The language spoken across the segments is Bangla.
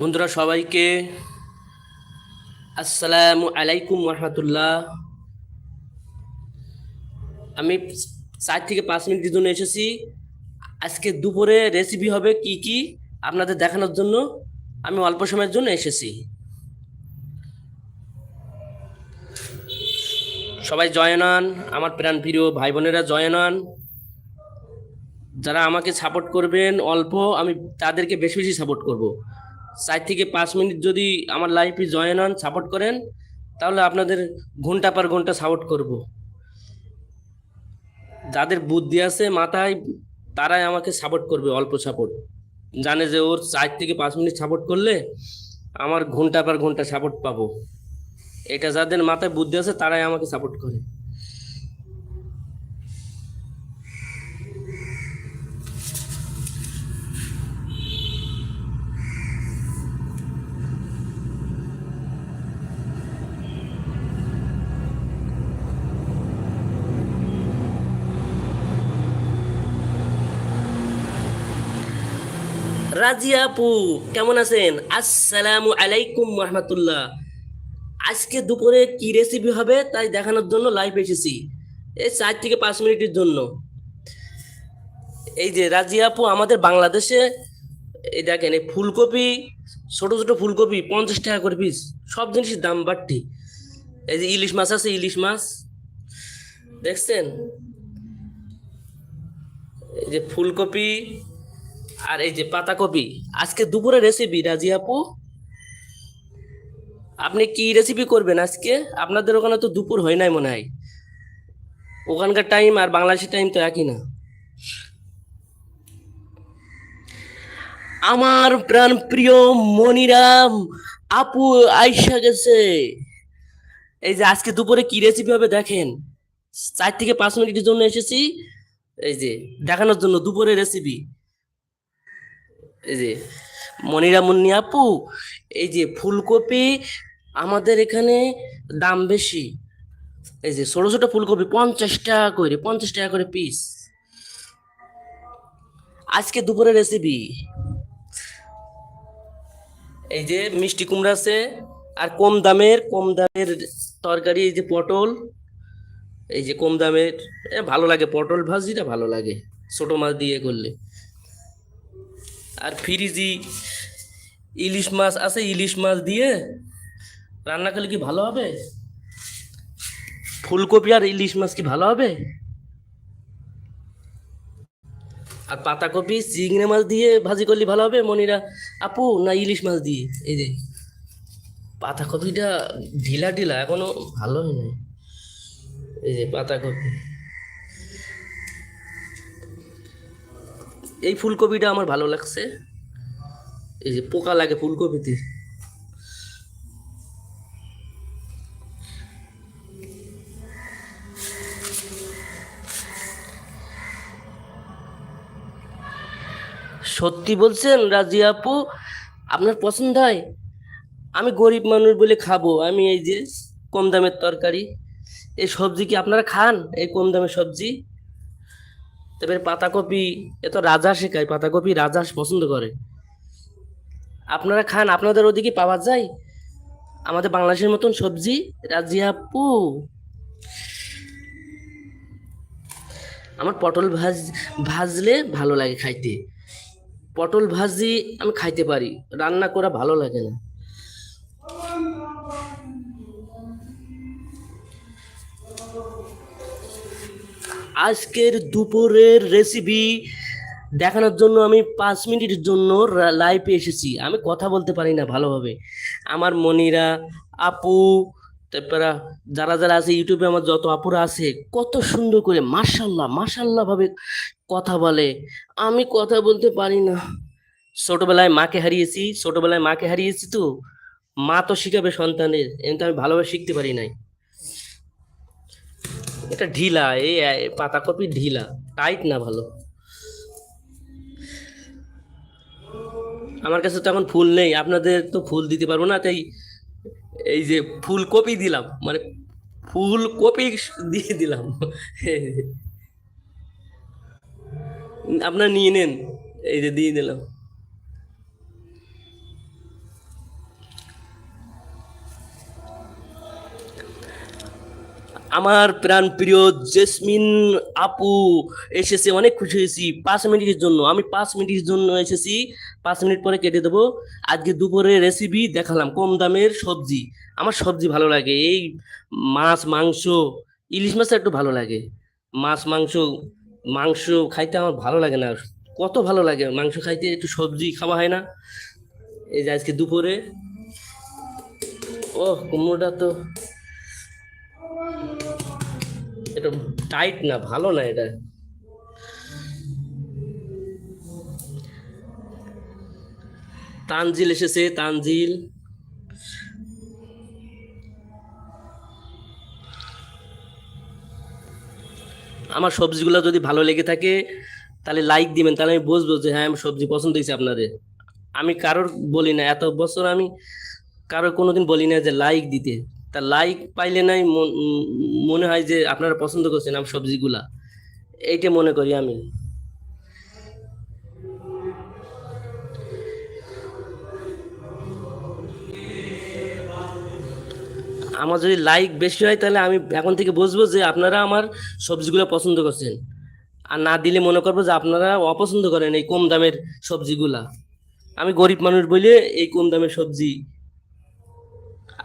বন্ধুরা সবাইকে আসসালামু আলাইকুম রহমতুল্লাহ আমি চার থেকে পাঁচ মিনিটের জন্য এসেছি। আজকে দুপুরে রেসিপি হবে কি কি আপনাদের দেখানোর জন্য। আমি অল্প সময়ের জন্য এসেছি। সবাই জয়নান আমার প্রাণ প্রিয় ভাই বোনেরা জয়েন হন। যারা আমাকে সাপোর্ট করবেন অল্প, আমি তাদেরকে বেশি বেশি সাপোর্ট করব। চার থেকে পাঁচ মিনিট যদি আমার লাইফে জয়েন হন সাপোর্ট করেন, তাহলে আপনাদের ঘণ্টা পর ঘণ্টা সাপোর্ট করব। যাদের বুদ্ধি আছে, মাথায়, তারাই আমাকে সাপোর্ট করবে, অল্প সাপোর্ট জানে যে ওর চার থেকে পাঁচ মিনিট সাপোর্ট করলে আমার ঘণ্টা পর ঘণ্টা সাপোর্ট পাবো। এটা যাদের মাথায় বুদ্ধি আছে, তারাই আমাকে সাপোর্ট করে। রাজিয়া আপু, কেমন আছেন? আসসালামু আলাইকুম রহমতুল্লাহ। আজকে দুপুরে কি রেসিপি হবে তাই দেখানোর জন্য লাইভ এসেছি। এই চার থেকে পাঁচ মিনিটের জন্য। এই যে রাজিয়া আপু আমাদের বাংলাদেশে, এই দেখেন, এই ফুলকপি, ছোট ছোট ফুলকপি, পঞ্চাশ টাকা করে পিস সব জিনিসের দাম বাড়তি। এই যে ইলিশ মাছ আছে, ইলিশ মাছ। দেখছেন? এই যে ফুলকপি আর এই যে পাতাকপি, আজকে দুপুরে রেসিপি রাজি আপু? আপনি কি রেসিপি করবেন আজকে? আপনাদের ওখানে তো দুপুর হয় নাই মনে হয়। ওখানকার টাইম আর বাংলাদেশের টাইম তো একই না। আমার প্রাণ প্রিয় মনিরাম, আপু আইসা গেছে। এই যে আজকে দুপুরে কি রেসিপি হবে দেখেন। চার থেকে পাঁচ মিনিটের জন্য এসেছি। এই যে দেখানোর জন্য দুপুরে রেসিপি এই যে মনিরা মুন্নি আপু, এই যে ফুলকপি আমাদের এখানে দাম বেশি। এই যে ছোট ছোট ফুলকপি পঞ্চাশ টাকা করে, পঞ্চাশ টাকা করে পিস আজকে দুপুরে রেসিপি এই যে মিষ্টি কুমড়া আছে, আর কম দামের কম দামের তরকারি, এই যে পটল। এই যে কম দামের ভালো লাগে পটল ভাজিটা, ভালো লাগে। ছোট মাছ দিয়ে করলে। আর ফ্রিজি, ইলিশ মাছ আছে, ইলিশ মাছ দিয়ে রান্না করলে কি ভালো হবে? ফুলকপি আর ইলিশ মাছ কি ভালো হবে? আর পাতাকপি, চিংড়ি মাছ দিয়ে ভাজি করলে ভালো হবে মনিরা? আপু, না ইলিশ মাছ দিয়ে? এই যে, পাতাকপিটা ঢিলা ঢিলা, এখনও ভালো হয় নাই এই যে, পাতাকপি। এই ফুলকপিটা আমার ভালো লাগছে। এই যে পোকা লাগে ফুলকপিতে। সত্যি বলছেন রাজি আপু? আপনার পছন্দ হয়? আমি গরিব মানুষ বলে খাব। আমি এই যে কম দামের তরকারি। এই সবজি কি আপনারা খান? এই কম দামের সবজি? তারপরে পাতাকপি, এ তো রাজা শেখায়, পাতাকপি রাজা পছন্দ করে। আপনারা খান, আপনাদের ওদিকে পাওয়া যায়? আমাদের বাংলাদেশের মতন সবজি রাজিয়াপু আমার পটল ভাজ, ভাজলে ভালো লাগে খাইতে। পটল ভাজি আমি খাইতে পারি, রান্না করা ভালো লাগে না। আজকের দুপুরের রেসিপি দেখানোর জন্য আমি পাঁচ মিনিটের জন্য লাইভে এসেছি। আমি কথা বলতে পারি না ভালোভাবে। আমার মনিরা, আপু, তারপরে যারা যারা আছে ইউটিউবে আমার যত আপুরা আছে, কত সুন্দর করে মার্শাল্লাহ মার্শাল্লাহ ভাবে কথা বলে। আমি কথা বলতে পারি না। ছোটবেলায় মাকে হারিয়েছি, ছোটবেলায় মাকে হারিয়েছি তো, মা তো শিখাবে সন্তানের কিন্তু আমি ভালোভাবে শিখতে পারি নাই। এটা ঢিলা এই পাতাকপি ঢিলা টাইট না ভালো। আমার কাছে তো এখন ফুল নেই, আপনাদের তো ফুল দিতে পারব না, তাই এই যে ফুলকপি দিলাম মানে ফুলকপি দিয়ে দিলাম। আপনার নিয়ে নেন, এই যে দিয়ে দিলাম। আমার প্রাণ প্রিয় জেসমিন আপু এসেছে, অনেক খুশি হয়েছি। পাঁচ মিনিটের জন্য, আমি পাঁচ মিনিটের জন্য এসেছি। পাঁচ মিনিট পরে কেটে দেবো। আজকে দুপুরে রেসিপি দেখালাম, কম দামের সবজি। আমার সবজি ভালো লাগে, এই মাছ, মাংস, ইলিশ মাছ একটু ভালো লাগে। মাছ, মাংস মাংস খাইতে আমার ভালো লাগে না। কত ভালো লাগে, মাংস খাইতে একটু সবজি খাওয়া হয় না। এই যে আজকে দুপুরে। ও কুমড়োটা তো এটা টাইট না, ভালো না এটা। তানজিল এসেছে, তানজিল। আমার সবজিগুলো যদি ভালো লেগে থাকে, তাহলে লাইক দিবেন, তাহলে আমি বুঝব যে হ্যাঁ আমার সবজি পছন্দ হয়েছে আপনাদের। আমি কারোর বলি না, এত বছর আমি কারোর কোনোদিন বলি না যে লাইক দিতে। তা লাইক পাইলে নাই মন- হয় যে আপনারা পছন্দ করছেন আমার সবজিগুলা। এইটা মনে করি আমি। আমার যদি লাইক বেশি হয় তাহলে আমি এখন থেকে বুঝব যে আপনারা আমার সবজিগুলো পছন্দ করছেন। আর না দিলে মনে করব যে আপনারা অপছন্দ করেন এই কম দামের সবজিগুলা। আমি গরিব মানুষ বলে এই কম দামের সবজি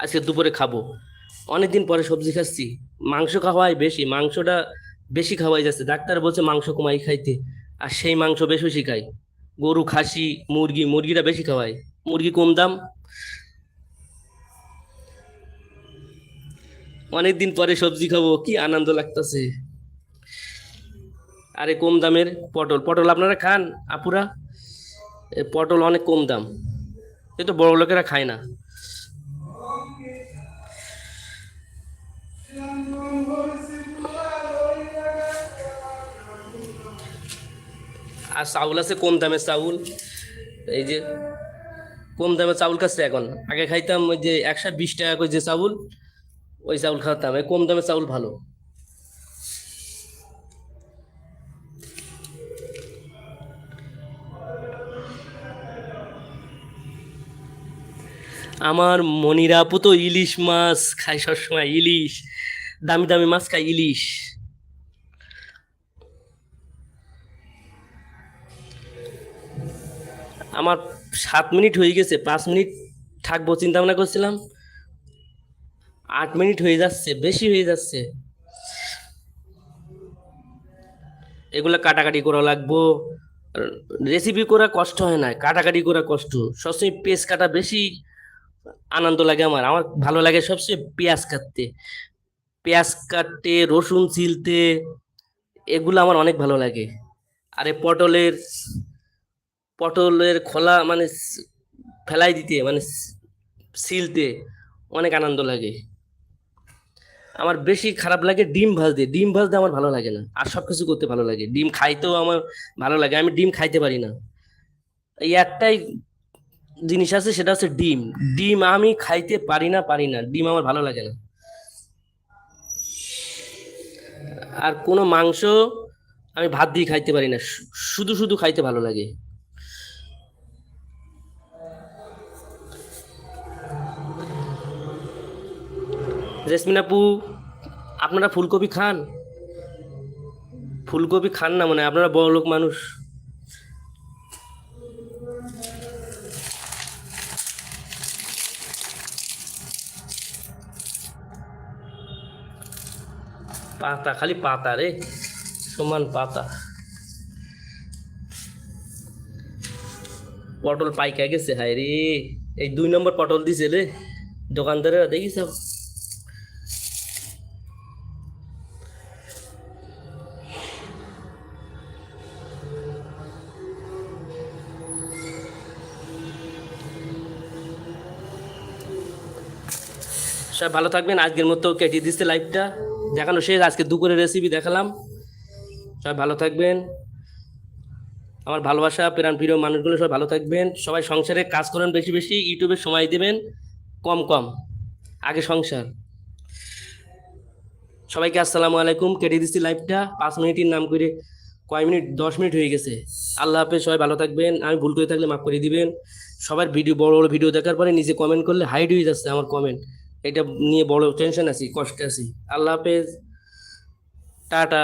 আজকে দুপুরে খাব। অনেকদিন পরে সবজি খাচ্ছি। মাংস খাওয়াই বেশি, মাংসটা বেশি খাওয়াই যাচ্ছে। ডাক্তার বলছে মাংস কমাই খাইতে। আর সেই মাংস বেশি বেশি খাই। গরু, খাসি, মুরগি, মুরগিটা বেশি খাওয়াই। মুরগি কম দাম। অনেকদিন পরে সবজি খাব, কি আনন্দ লাগতেছে। আরে কম দামের পটল। পটল আপনারা খান, আপুরা? পটল অনেক কম দাম। এ তো বড় লোকেরা খায় না। আর চাউল আছে, কম দামের চাউল। এই যে, কম দামের চাউল খাচ্ছে এখন। আগে খাইতাম ওই যে একশো বিশ টাকা করে যে চাউল, ওই চাউল খাওয়াতাম। এই কম দামের চাউল ভালো। আমার মনিরা আপু তো ইলিশ মাছ খায় সবসময়, ইলিশ, দামি দামি মাছ খায় ইলিশ। আমার সাত মিনিট হয়ে গেছে, পাঁচ মিনিট থাকব চিন্তা ভাবনা করছিলাম। আট মিনিট হয়ে যাচ্ছে, বেশি হয়ে যাচ্ছে। এগুলো কাটাকাটি করা লাগবো। রেসিপি করা কষ্ট হয় না, কাটাকাটি করা কষ্ট। সবসময় পেঁয়াজ কাটা বেশি আনন্দ লাগে আমার। আমার ভালো লাগে সবচেয়ে পেঁয়াজ কাটতে। পেঁয়াজ কাটতে, রসুন ছিলতে, এগুলো আমার অনেক ভালো লাগে। আরে পটলের পটলের খোলা মানে ফেলাই দিতে মানে স- ছিলতে অনেক আনন্দ লাগে। আমার বেশি খারাপ লাগে ডিম ভাজতে ডিম ভাজতে আমার ভালো লাগে না। আর সব কিছু করতে ভালো লাগে। ডিম খাইতেও আমার ভালো লাগে, আমি ডিম খাইতে পারি না। এই একটাই জিনিস আছে, সেটা হচ্ছে ডিম। ডিম আমি খাইতে পারি না পারি না। ডিম আমার ভালো লাগে না। আর কোনো মাংস আমি ভাত দিয়ে খাইতে পারি না। শুধু শুধু খাইতে ভালো লাগে। জেসমিন আপু, আপনারা ফুলকপি খান? ফুলকপি খান না মানে আপনারা বড় লোক মানুষ। পাতা, খালি পাতা রে, সমান পাতা। পটল পাইকা গেছে, হায় রে। এই দুই নম্বর পটল দিছে রে, দোকানদারেরা দেখিস সব ভালো থাকবেন। আজকের মতো কেটে দিচ্ছে লাইভটা দেখানো শেষ। আজকে দুপুরের রেসিপি দেখালাম। সবাই ভালো থাকবেন। আমার ভালোবাসা প্রাণ প্রিয় মানুষগুলো সবাই ভালো থাকবেন। সবাই সংসারে কাজ করেন বেশি বেশি, ইউটিউবে সময় দেবেন, কম কম। আগে সংসার। সবাইকে আসসালামু আলাইকুম। কেটে দিচ্ছি লাইভটা পাঁচ মিনিটের নাম করে কয় মিনিট? দশ মিনিট হয়ে গেছে। আল্লাহ হাফেজ। সবাই ভালো থাকবেন। আমি ভুল করে থাকলে মাফ করে দিবেন। সবার ভিডিও, বড় বড় ভিডিও দেখার পরে নিজে কমেন্ট করলে হাইড হয়ে যাচ্ছে আমার কমেন্ট এটা নিয়ে বড় টেনশন আছি কষ্টে আছি। আল্লাহ হাফেজ টাটা।